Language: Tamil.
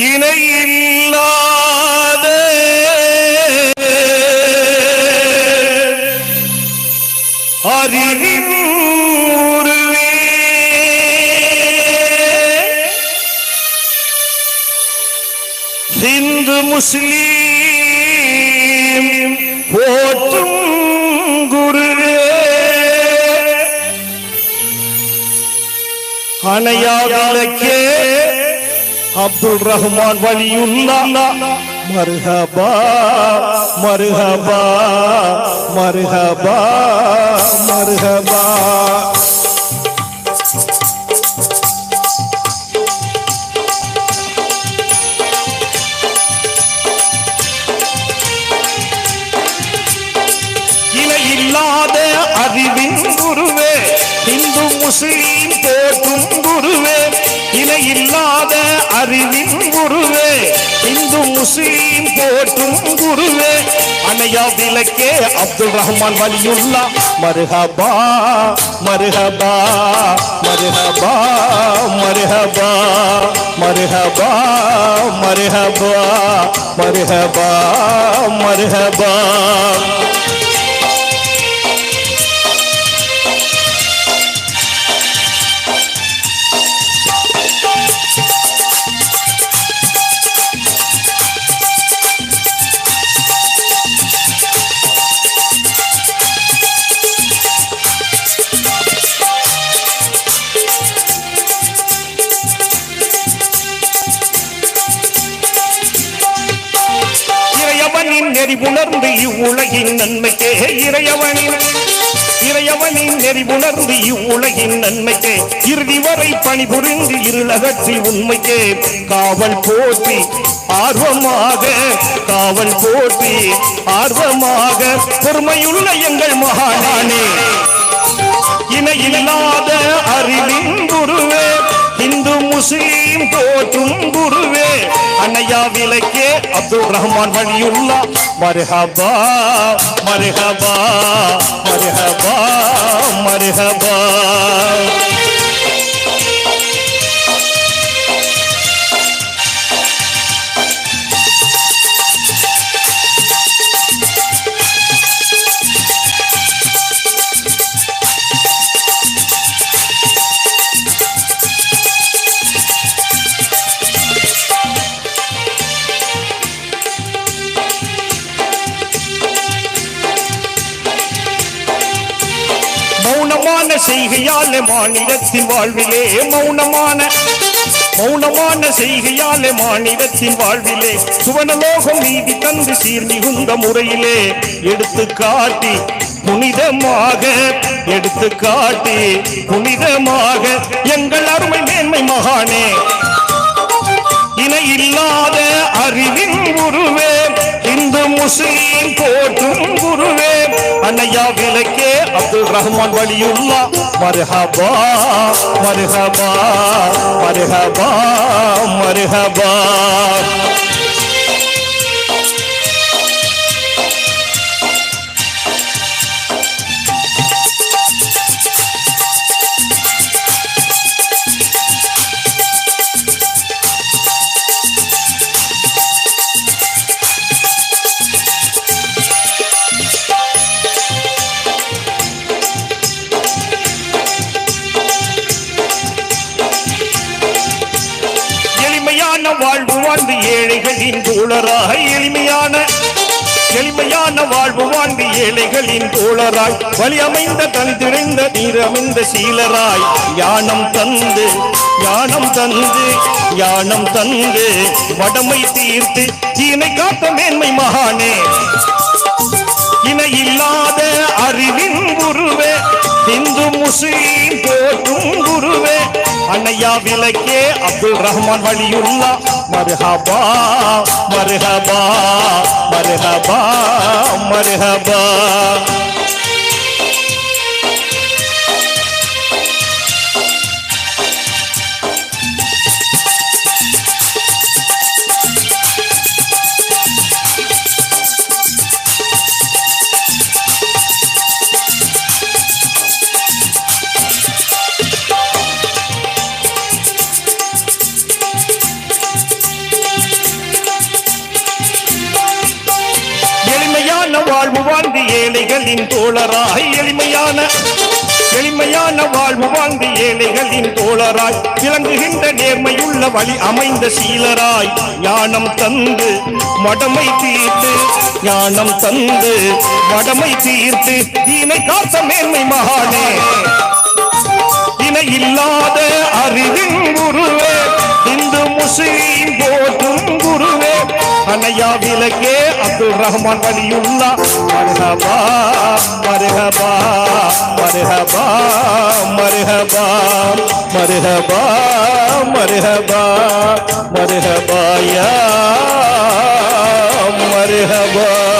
இணையில்லாத அறிவின் உருவே சிந்து முஸ்லீம் போற்றும் குருவே. அணையாவிலக்கே அப்துல் ரஹ்மான் வலியுல்லா. மருஹபா மருஹபா மருஹபா மருஹபா. இல்லாத அறிவின் குருவே இந்து முஸ்லீம் போற்றும் குருவே இல்லாத அறிவின் குருவே இந்து முஸ்லீம் போற்றும் குருவே. அணையா விளக்கே அப்துல் ரஹ்மான் வலியுல்லா. மருஹபா மருஹபா மருஹபா மருஹபா மருஹபா மருஹபா மருஹபா மருஹபா நெறி உணர்ந்து இவ்வுலகின் நன்மைக்கே. இறையவனின் இறையவனின் நெறி உணர்ந்து இவ்வுலகின் நன்மைக்கே. இறுதி வரை பணிபுரிந்து இருளகற்றி உண்மைக்கே. காவல் போற்றி ஆர்வமாக காவல் போற்றி ஆர்வமாக பொறுமையுள்ள எங்கள் மகானானே இணையில்லாத அறிவின் குருவே இந்து முஸ்லீம் தோற்றும் குருவே அன்னையா விலக்கே அப்துல் ரஹ்மான் வழியுள்ளா. மருஹபா மருஹபா மருஹபா மருஹபா. செய்கையால் மாநிலத்தின் வாழ்விலே மௌனமான மௌனமான செய்கையால் மாநிலத்தின் வாழ்விலே சுவனலோகம் நீதி தந்து சீர் மிகுந்த முறையிலே எடுத்து காட்டி புனிதமாக எடுத்து காட்டி புனிதமாக எங்கள் அருமை மேன்மை மகானே இணையில்லாத அறிவின் குருவே இந்து முஸ்லீம் போற்றும் குருவே அன்னையா விளக்கே அப்துல் ரஹ்மான் வலியுல்லா மருஹபா மருஹபா மருஹபா மருஹபா. வாழ்வு ஏழைகளின் தோழராக எளிமையான எளிமையான வாழ்வு வாழ்ந்து ஏழைகளின் தோழராய் வழி அமைந்த தந்திரைந்த நீரமைந்த சீலராய். ஞானம் தந்து ஞானம் தந்து ஞானம் தந்து வடமை தீர்த்து தீனை காத்த மேன்மை மகானே. இணையில்லாத அறிவின் குருவே இந்து முஸ்லீம் போற்றும் குருவே அன்னையா விலக்கே அப்துல் ரஹ்மான் வழியுல்லா மருஹபா மருஹபா மருஹபா மருஹபா. எளிமையான வாழ்வு வாழ்ந்து ஏழைகளின் தோழராய். எளிமையான எளிமையான வாழ்வு வாழ்ந்து ஏழைகளின் தோழராய். விளங்குகின்ற நேர்மையுள்ள வழி அமைந்த சீலராய். ஞானம் தந்து மடமை தீர்த்து ஞானம் தந்து மடமை தீர்த்து. தீனை காத்த மேன்மை மகானே. இணை இல்லாத அறிவின் குருவே இந்து முஸ்லீம் या विलगे अब्दुल रहमान वलीउल्ला मरहबा मरहबा मरहबा मरहबा मरहबा मरहबा मरहबा या मरहबा।